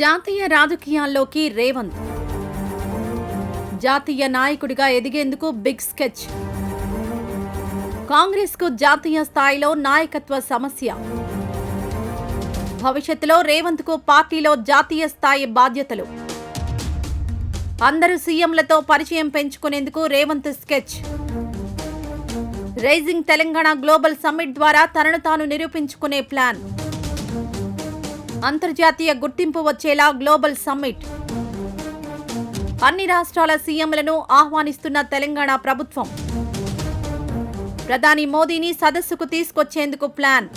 జాతీయ రాజకీయాల్లోకి రేవంత్. జాతీయ నాయకుడిగా ఎదిగేందుకు బిగ్ స్కెచ్. కాంగ్రెస్కు జాతీయ స్థాయిలో నాయకత్వ సమస్య. భవిష్యత్తులో రేవంత్కు పార్టీలో జాతీయ స్థాయి బాధ్యతలు. అందరు సీఎంలతో పరిచయం పెంచుకునేందుకు Revanth sketch. Rising Telangana global summit ద్వారా తనను తాను నిరూపించుకునే ప్లాన్. అంతర్జాతీయ గుర్తింపు వచ్చేలా గ్లోబల్ సమ్మిట్. అన్ని రాష్ట్రాల సీఎంలను ఆహ్వానిస్తున్న తెలంగాణ ప్రభుత్వం. ప్రధాని మోదీని సదస్సుకు తీసుకొచ్చేందుకు ప్లాన్.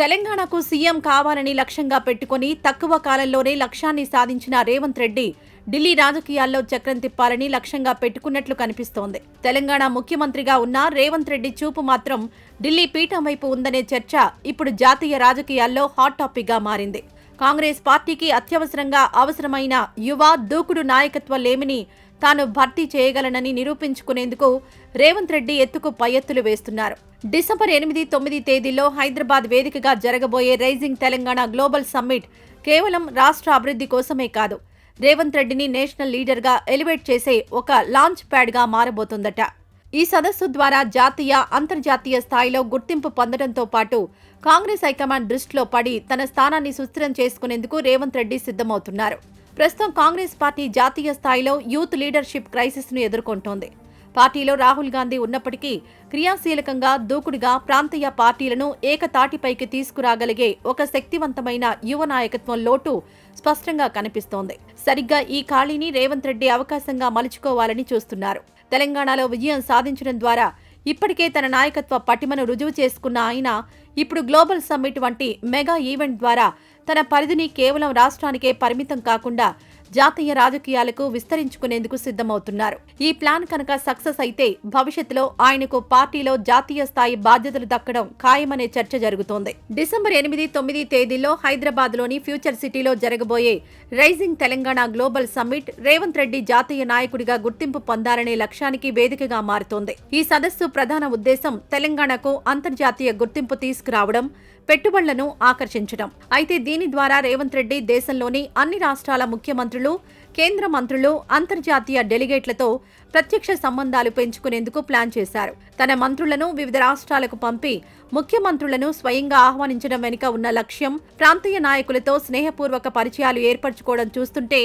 తెలంగాణకు సీఎం కావాలని లక్ష్యంగా పెట్టుకుని తక్కువ కాలంలోనే లక్ష్యాన్ని సాధించిన రేవంత్ రెడ్డి ఢిల్లీ రాజకీయాల్లో చక్రం తిప్పాలని లక్ష్యంగా పెట్టుకున్నట్లు కనిపిస్తోంది. తెలంగాణ ముఖ్యమంత్రిగా ఉన్న రేవంత్ రెడ్డి చూపు మాత్రం ఢిల్లీ పీఠం వైపు ఉందనే చర్చ ఇప్పుడు జాతీయ రాజకీయాల్లో హాట్ టాపిక్గా మారింది. కాంగ్రెస్ పార్టీకి అత్యవసరంగా అవసరమైన యువ దూకుడు నాయకత్వ లేమిని తాను భర్తీ చేయగలనని నిరూపించుకునేందుకు రేవంత్ రెడ్డి ఎత్తుకు పైఎత్తులు వేస్తున్నారు. డిసెంబర్ ఎనిమిది తొమ్మిది తేదీల్లో హైదరాబాద్ వేదికగా జరగబోయే రైజింగ్ తెలంగాణ గ్లోబల్ సమ్మిట్ కేవలం రాష్ట్ర అభివృద్ధి కోసమే కాదు రేవంత్ రెడ్డిని నేషనల్ లీడర్గా ఎలివేట్ చేసే ఒక లాంచ్ ప్యాడ్గా మారబోతుందట. ఈ సదస్సు ద్వారా జాతీయ అంతర్జాతీయ స్థాయిలో గుర్తింపు పొందడంతో పాటు కాంగ్రెస్ హైకమాండ్ దృష్టిలో పడి తన స్థానాన్ని సుస్థిరం చేసుకునేందుకు రేవంత్ రెడ్డి సిద్ధమవుతున్నారు. ప్రస్తుతం కాంగ్రెస్ పార్టీ జాతీయ స్థాయిలో యూత్ లీడర్షిప్ క్రైసిస్ను ఎదుర్కొంటోంది. పార్టీలో రాహుల్ గాంధీ ఉన్నప్పటికీ క్రియాశీలకంగా దూకుడుగా ప్రాంతీయ పార్టీలను ఏకతాటిపైకి తీసుకురాగలిగే ఒక శక్తివంతమైన యువ నాయకత్వం లోటు స్పష్టంగా కనిపిస్తోంది. సరిగ్గా ఈ ఖాళీని రేవంత్ రెడ్డి అవకాశంగా మలుచుకోవాలని చూస్తున్నారు. తెలంగాణలో విజయం సాధించడం ద్వారా ఇప్పటికే తన నాయకత్వ పటిమను రుజువు చేసుకున్న ఆయన ఇప్పుడు గ్లోబల్ సమ్మిట్ వంటి మెగా ఈవెంట్ ద్వారా తన పరిధిని కేవలం రాష్ట్రానికే పరిమితం కాకుండా జాతీయ రాజకీయాలకు విస్తరించుకునేందుకు సిద్ధమవుతున్నారు. ఈ ప్లాన్ కనుక సక్సెస్ అయితే భవిష్యత్తులో ఆయనకు పార్టీలో జాతీయ స్థాయి బాధ్యతలు దక్కడం ఖాయమనే చర్చ జరుగుతోంది. డిసెంబర్ ఎనిమిది తొమ్మిది తేదీల్లో హైదరాబాద్లోని ఫ్యూచర్ సిటీలో జరగబోయే rising Telangana global summit Revanth Reddy జాతీయ నాయకుడిగా గుర్తింపు పొందాలనే లక్ష్యానికి వేదికగా మారుతోంది. ఈ సదస్సు ప్రధాన ఉద్దేశం తెలంగాణకు అంతర్జాతీయ గుర్తింపు తీసుకురావడం పెట్టుబడులను ఆకర్షించడం. అయితే దీని ద్వారా రేవంత్ రెడ్డి దేశంలోని అన్ని రాష్ట్రాల ముఖ్యమంత్రులు కేంద్ర మంత్రులు అంతర్జాతీయ డెలిగేట్లతో ప్రత్యక్ష సంబంధాలు పెంచుకునేందుకు ప్లాన్ చేశారు. తన మంత్రులను వివిధ రాష్ట్రాలకు పంపి ముఖ్యమంత్రులను స్వయంగా ఆహ్వానించడం వెనుక ఉన్న లక్ష్యం ప్రాంతీయ నాయకులతో స్నేహపూర్వక పరిచయాలు ఏర్పరచుకోవడం చూస్తుంటే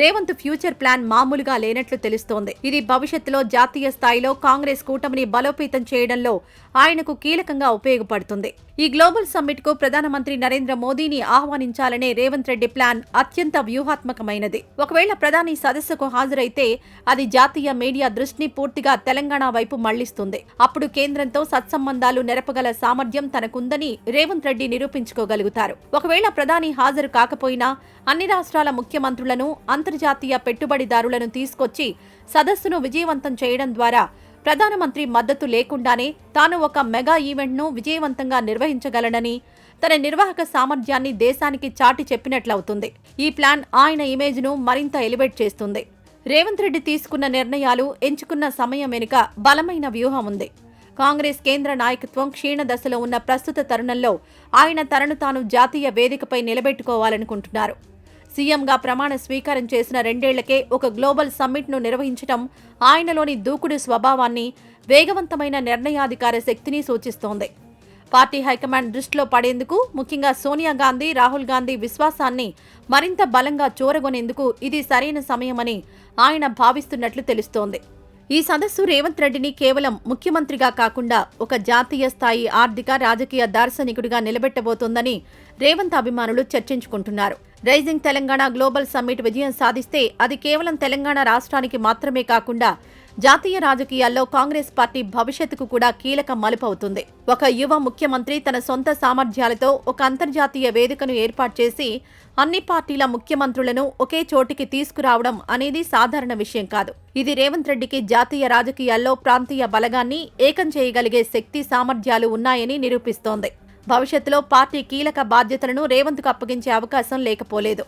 రేవంత్ ఫ్యూచర్ ప్లాన్ మామూలుగా లేనట్లు తెలుస్తోంది. ఇది భవిష్యత్తులో జాతీయ స్థాయిలో కాంగ్రెస్ కూటమిని బలోపేతం చేయడంలో ఆయనకు కీలకంగా ఉపయోగపడుతుంది. ఈ గ్లోబల్ సమ్మిట్కు ప్రధానమంత్రి నరేంద్ర మోదీని ఆహ్వానించాలనే రేవంత్ రెడ్డి ప్లాన్ అత్యంత వ్యూహాత్మకమైనది. ఒకవేళ ప్రధాని సదస్సుకు హాజరైతే అది జాతీయ మీడియా దృష్టిని పూర్తిగా తెలంగాణ వైపు మళ్ళిస్తుంది. అప్పుడు కేంద్రంతో సత్సంబంధాలు నెరపగల సామర్థ్యం తనకుందని రేవంత్ రెడ్డి నిరూపించుకోగలుగుతారు. ఒకవేళ ప్రధాని హాజరు కాకపోయినా అన్ని రాష్ట్రాల ముఖ్యమంత్రులను అంతర్జాతీయ పెట్టుబడిదారులను తీసుకొచ్చి సదస్సును విజయవంతం చేయడం ద్వారా ప్రధానమంత్రి మద్దతు లేకుండానే తాను ఒక మెగా ఈవెంట్ను విజయవంతంగా నిర్వహించగలనని తన నిర్వాహక సామర్థ్యాన్ని దేశానికి చాటి చెప్పినట్లవుతుంది. ఈ ప్లాన్ ఆయన ఇమేజ్ను మరింత ఎలివేట్ చేస్తుంది. రేవంత్ రెడ్డి తీసుకున్న నిర్ణయాలు ఎంచుకున్న సమయం వెనుక బలమైన వ్యూహం ఉంది. కాంగ్రెస్ కేంద్ర నాయకత్వం క్షీణ దశలో ఉన్న ప్రస్తుత తరుణంలో ఆయన తనను తాను జాతీయ వేదికపై నిలబెట్టుకోవాలనుకుంటున్నారు. సీఎంగా ప్రమాణ స్వీకారం చేసిన రెండేళ్ళకే ఒక గ్లోబల్ సమ్మిట్ను నిర్వహించడం ఆయనలోని దూకుడు స్వభావాన్ని వేగవంతమైన నిర్ణయాధికార శక్తిని సూచిస్తోంది. పార్టీ హైకమాండ్ దృష్టిలో పడేందుకు ముఖ్యంగా సోనియా గాంధీ రాహుల్ గాంధీ విశ్వాసాన్ని మరింత బలంగా చూరగొనేందుకు ఇది సరైన సమయమని ఆయన భావిస్తున్నట్లు తెలుస్తోంది. ఈ సదస్సు రేవంత్ రెడ్డిని కేవలం ముఖ్యమంత్రిగా కాకుండా ఒక జాతీయ స్థాయి ఆర్థిక రాజకీయ దార్శనికుడిగా నిలబెట్టబోతోందని రేవంత్ అభిమానులు చర్చించుకుంటున్నారు. రైజింగ్ తెలంగాణ గ్లోబల్ సమ్మిట్ విజయం సాధిస్తే అది కేవలం తెలంగాణ రాష్ట్రానికి మాత్రమే కాకుండా జాతీయ రాజకీయాల్లో కాంగ్రెస్ పార్టీ భవిష్యత్తుకు కూడా కీలక మలుపు అవుతుంది ఒక యువ ముఖ్యమంత్రి తన సొంత సామర్థ్యాలతో ఒక అంతర్జాతీయ వేదికను ఏర్పాటు చేసి అన్ని పార్టీల ముఖ్యమంత్రులను ఒకే చోటికి తీసుకురావడం అనేది సాధారణ విషయం కాదు. ఇది రేవంత్ రెడ్డికి జాతీయ రాజకీయాల్లో ప్రాంతీయ బలగాన్ని ఏకం చేయగలిగే శక్తి సామర్థ్యాలు ఉన్నాయని నిరూపిస్తోంది. భవిష్యత్తులో పార్టీ కీలక బాధ్యతలను రేవంత్కు అప్పగించే అవకాశం లేకపోలేదు.